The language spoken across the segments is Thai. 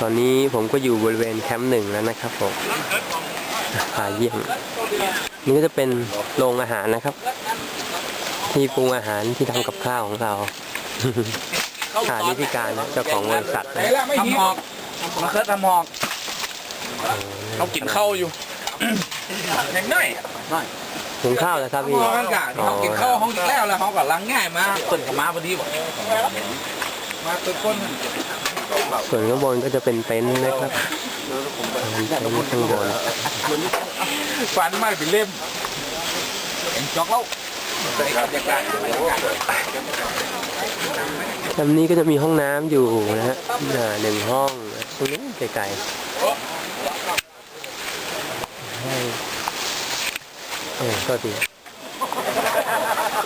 ตอนนี้ผมก็อยู่บริเวณแคมป์หนึ่งแล้วนะครับผมพาเยี่ยมนี่ก็จะเป็นโรงอาหารนะครับ ที่ปรุงอาหารที่ทำกับข้าวของเราหานิพิการนะเจ้าของบริษัทนะทำหอกมาเคิร์ดทำหอกเขากินข้าวอยู่แข็งหน่อยหุงข้าวแล้วครับหพี่อกกันกะเขากินข้าวห้องกินแล้วแล้วเขาก็ล้างง่ายมาเปิดกับมาพอดีบอกมาตัวก้น ส่วนข้างบนก็จะเป็นเต็นท์นะครับเป็นเต็นท์ข้างบนฟันมาเป็นเล่มเห็นจอกแล้วบรรยากาศลำนี้ก็จะมีห้องน้ำอยู่นะฮะอ่าหนึ่งห้องนะตรงนี้ไกลๆให้เออก็ดี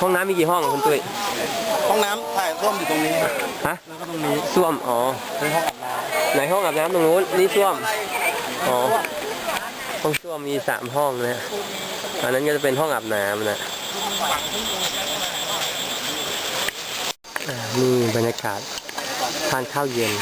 ห้องน้ำมีกี่ห้องคุณตุ้ย ห้องน้ำถ่ายร่วมอยู่ตรงนี้ฮะแล้วก็ตรงนี้ส้วมอ๋อเป็นห้องอาบน้ไหนห้องอาบน้ำตรงนู้นนี่ส้วมอ๋อห้องส้วมมีสามห้องนะอันนั้นก็จะเป็นห้องอาบน้ำนะอ่านี่บรรยากาศทานข้าวเย็น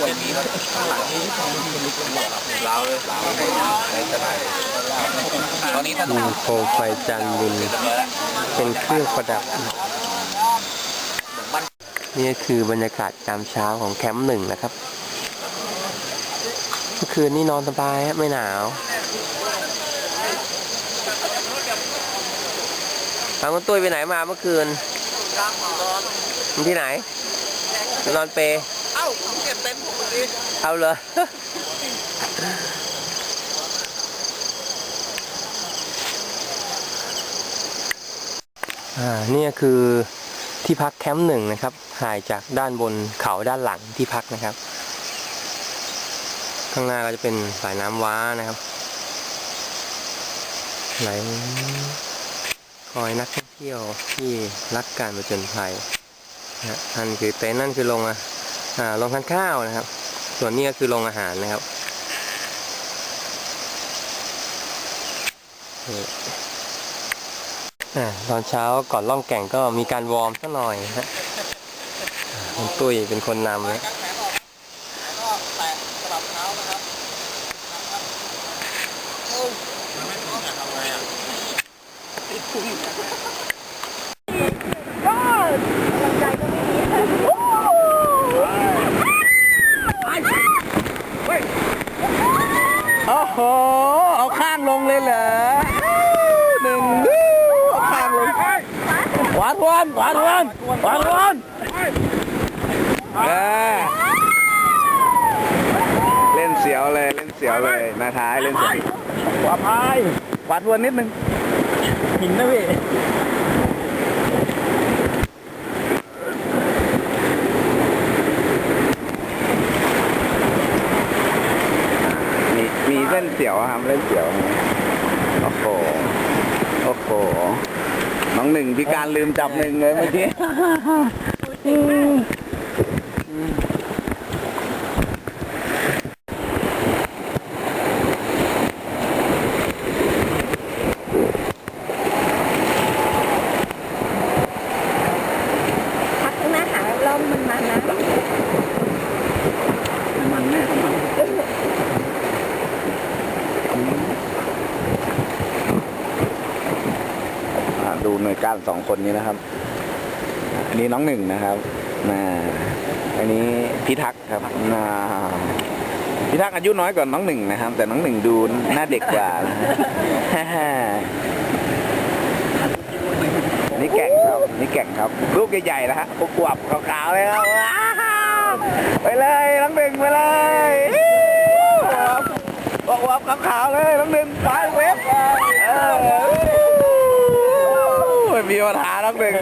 ตอนนี้ถ้า มีโคมไฟจานบินเป็นเครื่องประดับ นี่คือบรรยากาศยามเช้าของแคมป์หนึ่งนะครับเมื่อคืนนี่นอนสบายฮะไม่หนาวเอาคุณตุ้ยไปไหนมาเมื่อคืนที่ไหน นอนเปรย์เอ้าผมเก็บเต็นท์ผมพอดีเอาเลย อ่านี่คือที่พักแคมป์หนึ่งนะครับถ่ายจากด้านบนเขาด้านหลังที่พักนะครับ ข้างหน้าก็จะเป็นสายน้ำว้านะครับไหลคอยนักท่องเที่ยวที่รักการมาจนภัยนะฮะนั่นคือเต็นท์นั่นคือโรงอาอ่าโรงทานข้าวนะครับ ส่วนนี้ก็คือโรงอาหารนะครับ ตอนเช้าก่อนล่องแก่งก็มีการวอร์มสักหน่อยฮะตุ้ยเป็นคนนำนะ ก็แตะสลับเท้านะครับำโอ้โห เอาข้างลงเลยเหรอหนึ่งเอาข้างลง ขวาทวนขวาทวนขวาทวนเออเล่นเสียวเลยเล่นเสียวเลยหน้าท้ายเล่นเสียวขวาพายขวาทวนนิดนึงหินนะพี่มีมีเส้นเสียวครับเล่นเสียว โอ้โห โอ้โห น้อง หนึ่งพิการลืมจับหนึ่งเลยเมื่อกี้หน้าหาล่มมันมานะ มันแน่มันอ่าดูหน่วย ก้านสองคนนี้นะครับ อันนี้น้องหนึ่งนะครับนะอันนี้พิทักษ์ครับนะพิทักษ์อายุน้อยกว่าน้องหนึ่งนะครับ แต่น้องหนึ่งดูหน้าเด็กกว่านะฮะนี่แก่งครับนี่แก่งครับลูกใหญ่ๆนะฮะอวบขาวๆเลยครับไปเลยน้องหนึ่งไปเลยอวบขาวๆเลยน้องหนึ่งไปเว็บเออไม่มีปัญหาน้องหนึ่ง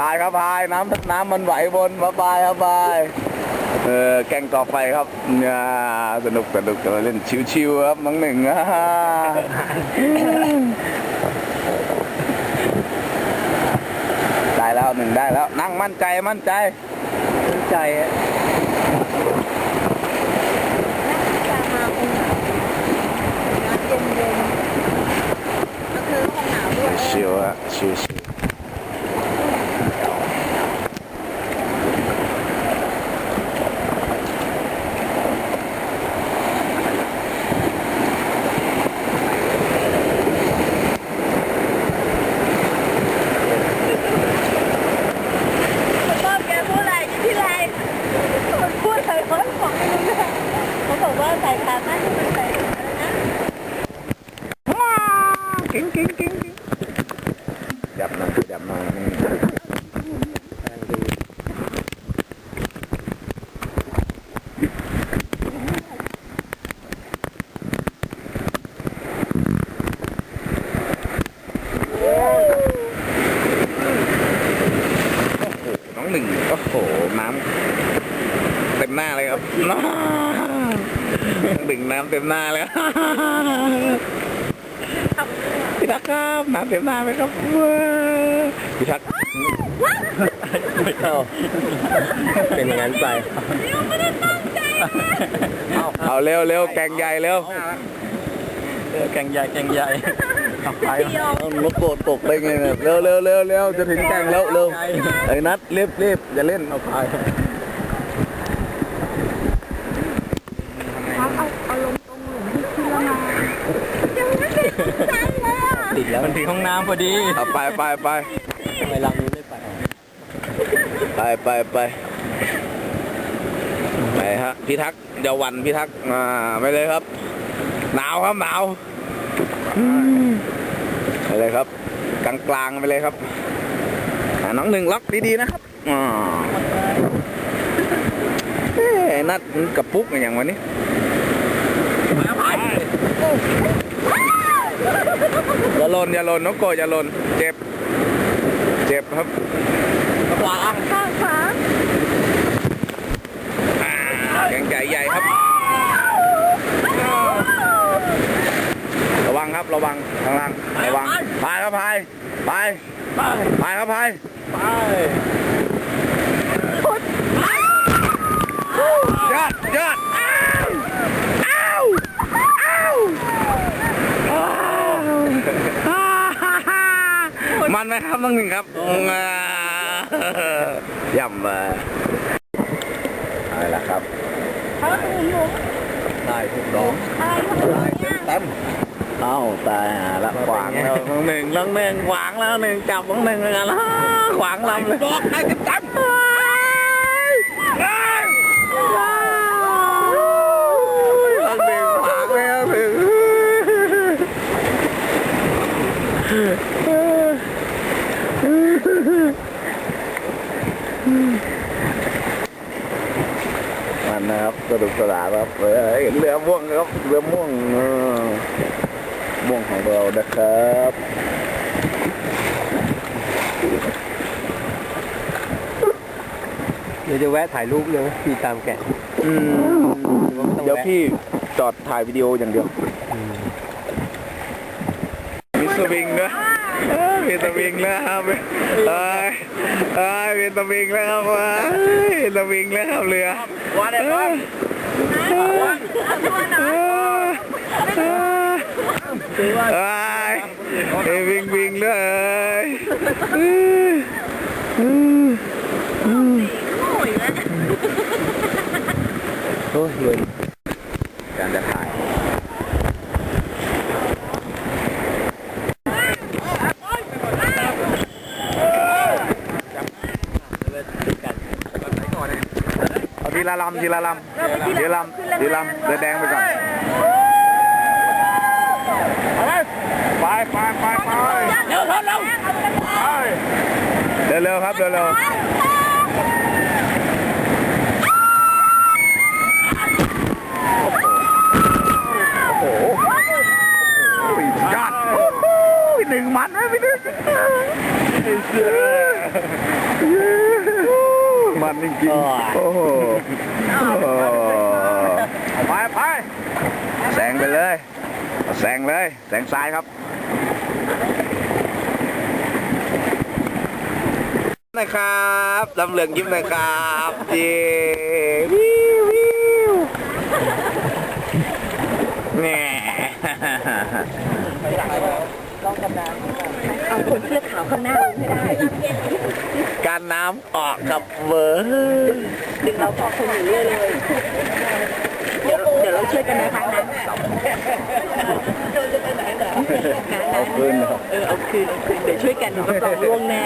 ตายครับพายน้ำน้ำมันไหวบนบายบายครับบายเออแก่งต่อไปครับเนี่ยสนุกสนุกเล่นชิวๆครับน้องหนึ่งอ่ได้แล้วหนึ่งได้แล้ว นั่งมั่นใจมั่นใจ มั่นใจอะ จะมาคงหนาวน้ำเย็นเย็นก็ คือคงหนาวด้วย ชิวอะชิวชิว หนึ่งโอ้โห น้ำเต็มหน้าเลยครับน้ำดึง น้ำเต็มหน้าเลยพี่ทักครับน้ำเต็มหน้าไหมครับว้าวพี่ทักเอาเป็นอย่างนั้นไปเอาเร็วเร็วแกงใหญ่เร็วแกงใหญ่แกงใหญ่เอาไปเอานกโกรธตกได้ไงเนี่ยเร็วเร็วเร็วเร็วจะถึงแกงแล้วเร็วไอ้นัดรีบรีบอย่าเล่นเอาไป เอาเอาเอาลงตรงหลุมที่คิดแล้วนะยังไม่ได้ใจเลยอะ ติดแล้ว มัน ถึงห้องน้ำพอดีเอาไปไปไปทำไมลำนี้ไม่ไปไปไปไปไปฮะพี่ทักเดี๋ยววันพี่ทักอ่าไปเลยครับ หนาวครับหนาวอืมไปเลยครับ กลางกลางๆไปเลยครับอ่าน้องหนึ่งล็อกดีๆนะครับอ่าเอ้ยนัดมันกับปุ๊กอย่างวันนี้ อย่าหล่นอย่าหล่นน้องโกอย่าหล่นเจ็บ เจ็บครับข้างขวาแกงใหญ่ใหญ่ครับ ระวังครับระวังข้างล่างระวังพายครับพายพายพายครับพายยอดยอดอ้าวอ้าวอ้าวอ้าวมัน ไหมครับน้องหนึ่งครับอ่าย่ำมาเอาละครับเอาหลุมหลุมได้ทุกดอกอะไรทำไมเนี่ยเต็มเอ้าตายหาละขวางแล้วน้องหนึ่งน้องหนึ่งขวางแล้วหนึ่งจับน้องหนึ่งเลยนะขวางลำเลยดอกได้เต็มน้องหนึ่งขวางแล้วหนึ่งมันนะครับสนุกสนานครับเฮ้ยเห็นเรือม่วงครับเรือม่วงเออม่วงของเรานะครับ เดี๋ยวจะ แวะถ่ายรูปเลยพี่ตามแกะอืมเดี๋ยวพี่จอดถ่ายวิดีโออย่างเดียว มีสวิงนะเอ้ยมีสวิงแล้วครับเอ้ยเอ้ยมีสวิงแล้วครับเอ้ยสวิงแล้วครับเรือวันไหนวันเอ้ยวิ่งวิ่งเลยเอ้ยเอ้ย โอ้ยเงินการจะถ่ายเอาทีละลำทีละลำทีละลำทีละลำเรือแดงไปก่อนไปไปไปไปเร็วเร็วเร็วเร็วครับเร็วเร็วโอ้โหยอด หนึ่งมันไหมพี่หนึ่งมันจริงๆโอ้โหไปไปแซงไปเลยแซงเลยแซงซ้ายครับนะครับลำเหลืองยิ้มนะครับเย้วิววิวแหน่ เอาคนเสื้อขาวข้างหน้าลงให้ได้การน้ำออกกับเวอร์ดึงเราพอคนอยู่เรื่อยเลยเดี๋ยวเดี๋ยวเราช่วยกันนะคะนะเอาคืนนะครับเออเอาคืนเอาคืนเดี๋ยวช่วยกันเดี๋ยวรับรองล่วงแน่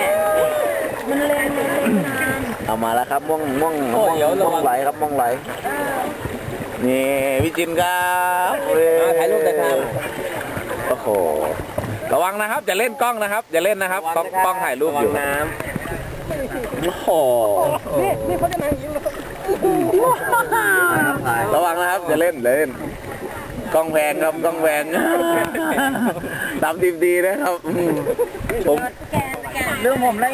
มันแรงมันแรงนานเอามาแล้วครับม่วงม่วงม่วงม่วงไหลครับม่วงไหลนี่พี่จินครับเว้ถ่ายรูปเลยครับโอ้โห ระวังนะครับอย่าเล่นกล้องนะครับอย่าเล่นนะครับกล้องกล้องถ่ายรูปอยู่ระวังน้ำโอ้โหนี่นี่เขาจะมาอย่างนี้เลยระวังนะครับอย่าเล่นอย่าเล่นกล้องแพงครับกล้องแพงตามดีดีๆนะครับอืมผมแกนแกนเรื่องผมเลย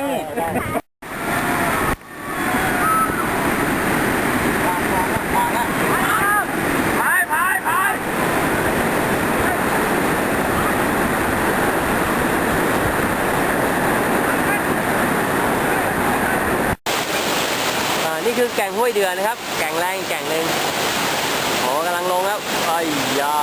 นี่คือแก่ง ห้วยเดือนะครับ แก่งแรงอีกแก่งหนึ่งโอ้กำลังลงแล้วไอ้ยา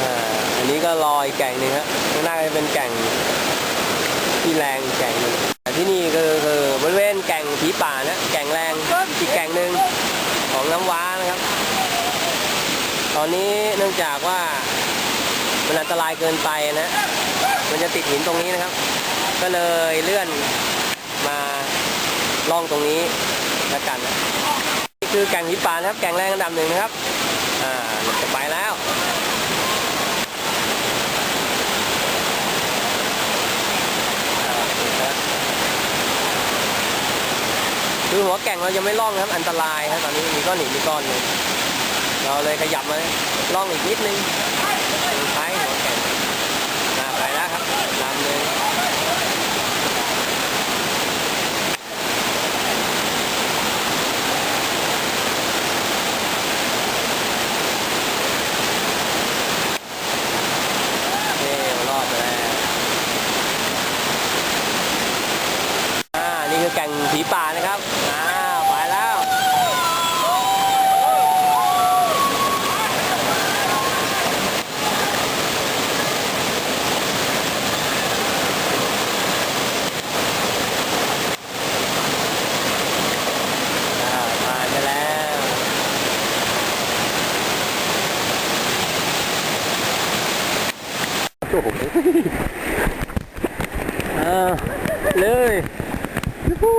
อ่าอันนี้ก็รออีกแก่งหนึ่งครับข้างหน้าจะเป็นแก่งที่แรงแก่งหนึ่งแต่ที่นี่คือคือบริเวณแก่งผีป่านะแก่งแรงอีกแก่งหนึ่งของน้ำว้านะครับ ตอนนี้เนื่ องจากว่ามันอันตรายเกินไปนะ มันจะติดหินตรงนี้นะครับ ก็เลยเลื่อนมาล่องตรงนี้แล้วกันนะนี่คือแก่งผีป่านะครับ แก่งแรงอันดับหนึ่งนะครับ อ่าจะไปแล้วคือหัวแก่งเรายังไม่ล่องนะครับ อันตรายครับตอนนี้มีก้อนหินมีก้อนหนึ่ง เราเลยขยับมาล่องอีกนิดนึงตรงท้ายหัวแก่งอ่าไปแล้วครับลำหนึ่งเท่รอดไปแล้ว อ่า นี่คือแก่งผีป่านะครับ อ่า ไปแล้ว อ่าผ่านไปแล้ว โอ้โหอ่าเลยยูฮู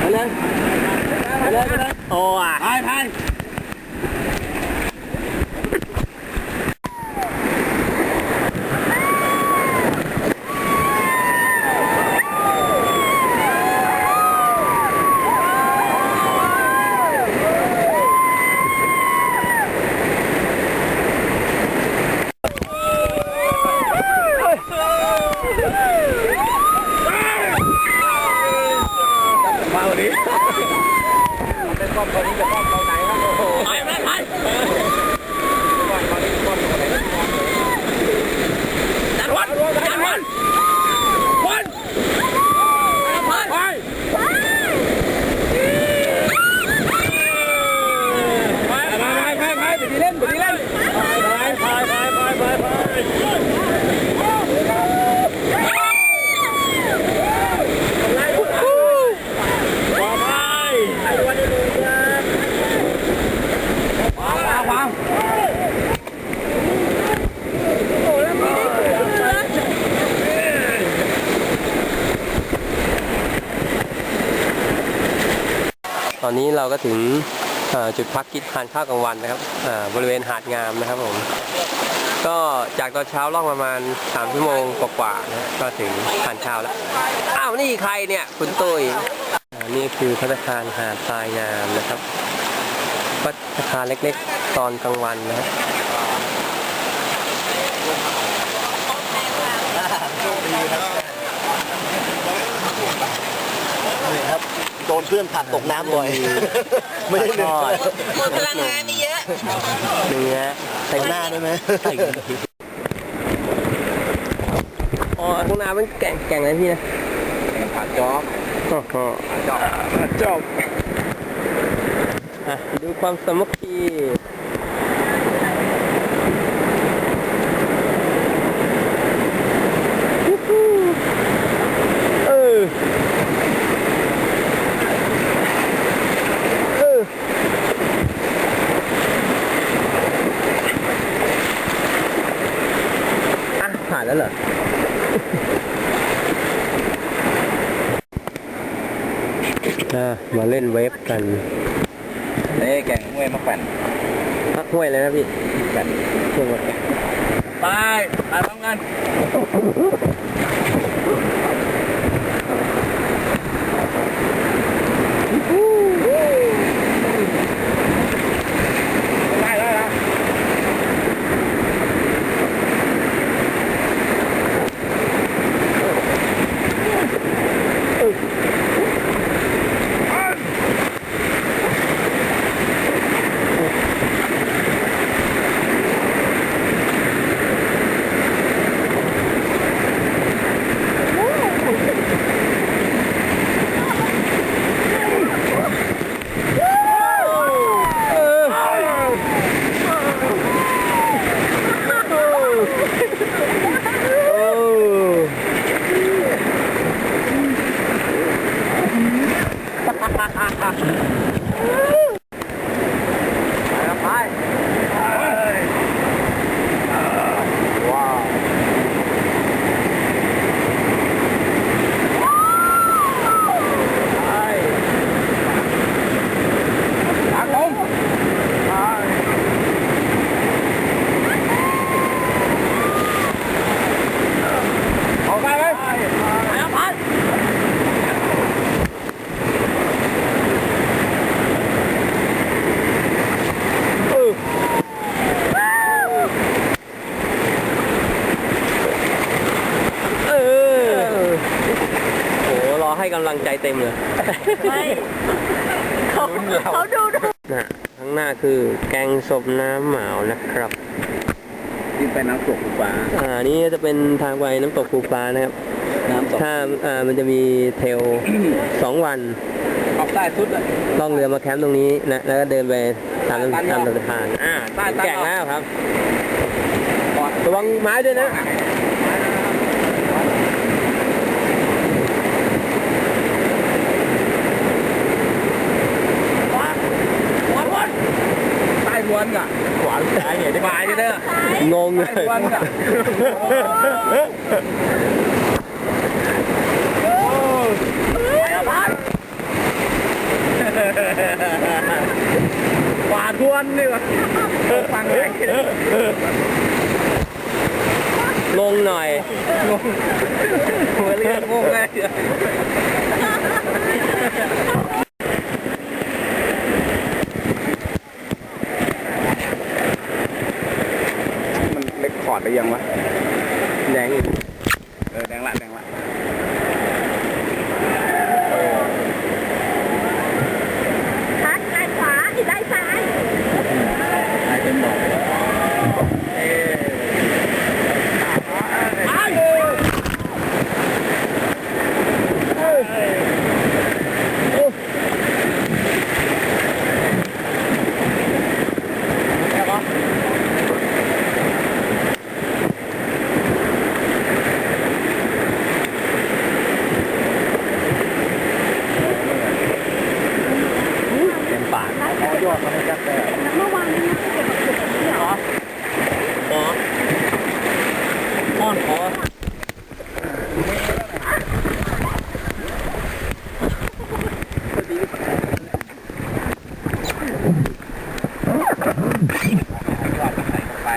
ไปเลยไปเลยไปเลยโอ้ อะ ไปไป มาวันนี้เป็นครอบครัวนี้จะครอบครัวไหนครับโอ้โห ไปไปไป ครอบครัวนี้ครอบครัวไหน จัดวันจัดวันวันไปไป ไปไปไปไปไปดีเล่นไปดีเล่นไปไปไปไปไปไปต่อไปวันนี้ดูครับวางวางวาง ตอนนี้เราก็ ถึงจุดพักกินทานข้าวกลางวันนะครับบริเวณหาดงามนะครับผมก็จากตอนเช้าล่องประมาณ3ชั่วโมงกว่าๆนะก็ถึงทานข้าวแล้วอ้าวนี่ใครเนี่ยคุณตุ้ยนี่คือพัตตาคารหาดทรายงามนะครับพัตตาคารเล็กๆ ตอนกลางวันนะครับ โดนเพื่อนผลักตกน้ำบ่อย ไม่ได้ทอดหมดพลังงานนี่เยอะเนื้อแต่งหน้าได้ไหมอ๋อพวกน้ำมันแก่งแก่งอะไรพี่นะผัดจ๊อบโอ้โหจ๊อบจบอะดูความสามัคคียูฮูเออเอออะผ่านแล้วเหรอ อ่ามาเล่นเวฟกัน นี่แกงห้วยมะแขวน พักห้ วยเลยนะพี่แขวนช่วงไปไปทำงานได้ได้ได้ ออกไปไหมไปครับพันเออโอ้โหรอให้ กำลังใจเต็มเลยไม่เขาเขาดูดูนะข้างหน้าคือแกงศพน้ำหมาวนะครับที่ไปน้ำตกปูปลาอ่านี่จะเป็นทางไปน้ำตกภูฟ้านะครับน้ำตกถ้าอ่ามันจะมีเทลสองวันออกใต้สุดเลยล่องเรือมาแคมป์ตรงนี้นะแล้วก็เดินไปตามตันตามยอดสะพานอ่าใต้ใต้แก่งแล้วครับระวังไม้ด้วยนะ ใต้บวนกะขวานสาย เนี่ยที่มาเนี่ยเด้องงเลใต้ยบวนกะขวาทวนนี่วะฟังเลยงงหน่อยหัวเรืองงเลยมัน เล็กคอร์ดได้ยังวะ แดงอีก เออแดงละแดงละ ทักด้านขวาที่ด้านซ้าย ไอเต็มบอกเต็มปากยอดมันจะแต่ เมื่อวานนี้เก็บกับจุดนี้เหรอ ขออ้อนขอ ไป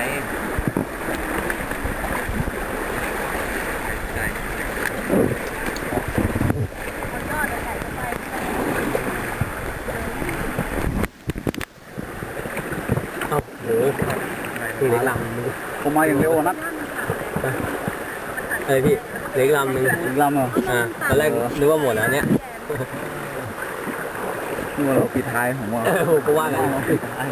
เอ้าโหคือเล็กลำนึง ผมมา อย่างเร็วนัดเอ้ยพี่เล็กลำนึงอีกลำเหรออ่าตอนแรกนึกว่าหมดแล้วเนี่ยนี่ว่าเราปิดท้ายของว่าเออผมก็ว่ากัน ปิดท้าย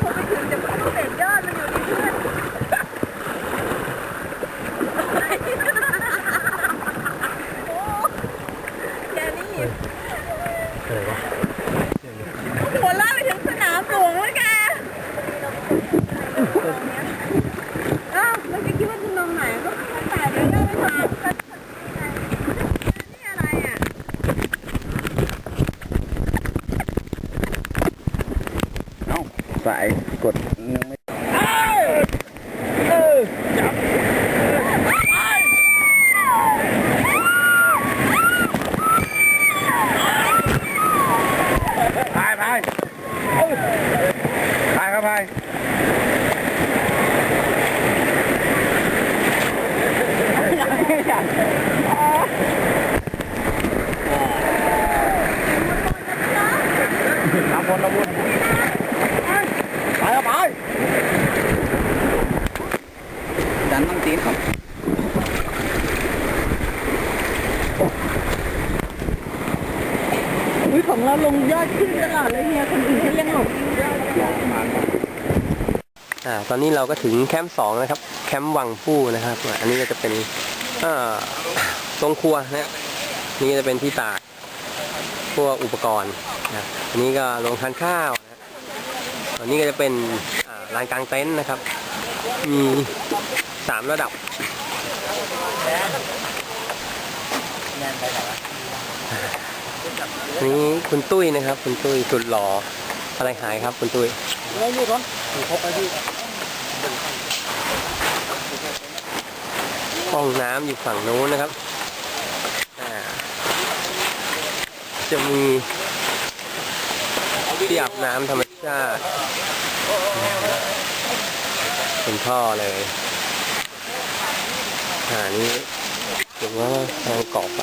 พอไปถึงจะต้องเด็ดยอดมันอยู่ที่เพื่อนโอ้แกนี่ อะไรวะ หัวล่ากไปถึงสนามหลวงแล้วแกอ้าวเราจะคิดว่าคุณลงไหนก็ขึ้นแต่เดี๋ยวได้ไม่มานี่อะไรอะ เอ้าสายกดยังไม่ เออ ตลอดเลยเนี่ยคนอื่นเขายังหลบ อ่า ตอนนี้เราก็ถึงแคมป์สองนะครับ แคมป์วังผู้นะครับ อันนี้ก็จะเป็นอ่าโรงครัวนะนี่ก็จะเป็นที่ตากพวกอุปกรณ์นะอันนี้ก็โรงทานข้าวนะอันนี้ก็จะเป็นลานกลางเต็นท์นะครับ มีสามระดับนี่คุณตุ้ยนะครับ คุณตุ้ยสุดหล่ออะไรหายครับ คุณตุ้ยแล้วนี่ร้อถูกพบไปที่ ห้องน้ำอยู่ฝั่งนู้นนะครับ จะมีที่อาบน้ำธรรมชาติเป็นท่อเลยอ่านี้ถือว่าทางเกาะไป